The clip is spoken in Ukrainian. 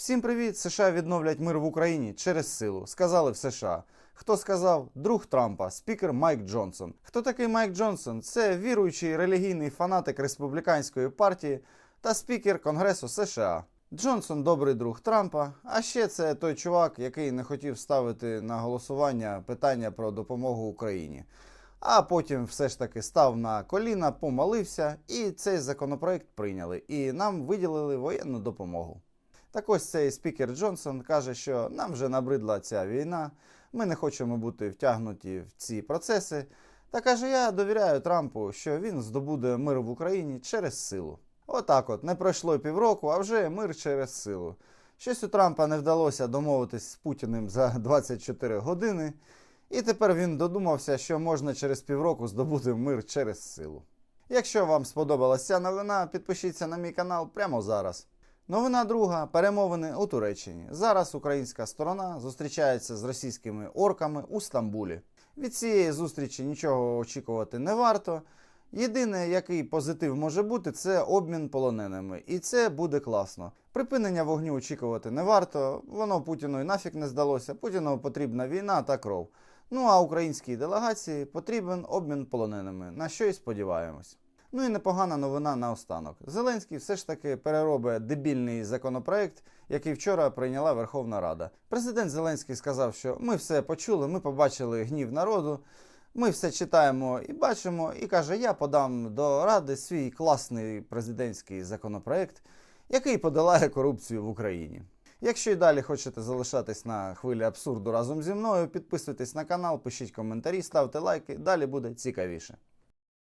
Всім привіт! США відновлять мир в Україні через силу. Сказали в США. Хто сказав? Друг Трампа, спікер Майк Джонсон. Хто такий Майк Джонсон? Це віруючий релігійний фанатик республіканської партії та спікер Конгресу США. Джонсон добрий друг Трампа. А ще це той чувак, який не хотів ставити на голосування питання про допомогу Україні. А потім все ж таки став на коліна, помолився, і цей законопроект прийняли. І нам виділили воєнну допомогу. Так ось цей спікер Джонсон каже, що нам вже набридла ця війна, ми не хочемо бути втягнуті в ці процеси. Та каже, я довіряю Трампу, що він здобуде мир в Україні через силу. Отак от, не пройшло півроку, а вже мир через силу. Щось у Трампа не вдалося домовитись з Путіним за 24 години, і тепер він додумався, що можна через півроку здобути мир через силу. Якщо вам сподобалася новина, підпишіться на мій канал прямо зараз. Новина друга перемовини у Туреччині. Зараз українська сторона зустрічається з російськими орками у Стамбулі. Від цієї зустрічі нічого очікувати не варто. Єдине, який позитив може бути, це обмін полоненими, і це буде класно. Припинення вогню очікувати не варто. Воно Путіну і нафіг не здалося. Путіну потрібна війна та кров. Ну а українській делегації потрібен обмін полоненими, на що й сподіваємось. Ну і непогана новина наостанок. Зеленський все ж таки переробить дебільний законопроект, який вчора прийняла Верховна Рада. Президент Зеленський сказав, що ми все почули, ми побачили гнів народу. Ми все читаємо і бачимо, і каже: я подам до ради свій класний президентський законопроект, який подолає корупцію в Україні. Якщо і далі хочете залишатись на хвилі абсурду разом зі мною, підписуйтесь на канал, пишіть коментарі, ставте лайки, далі буде цікавіше.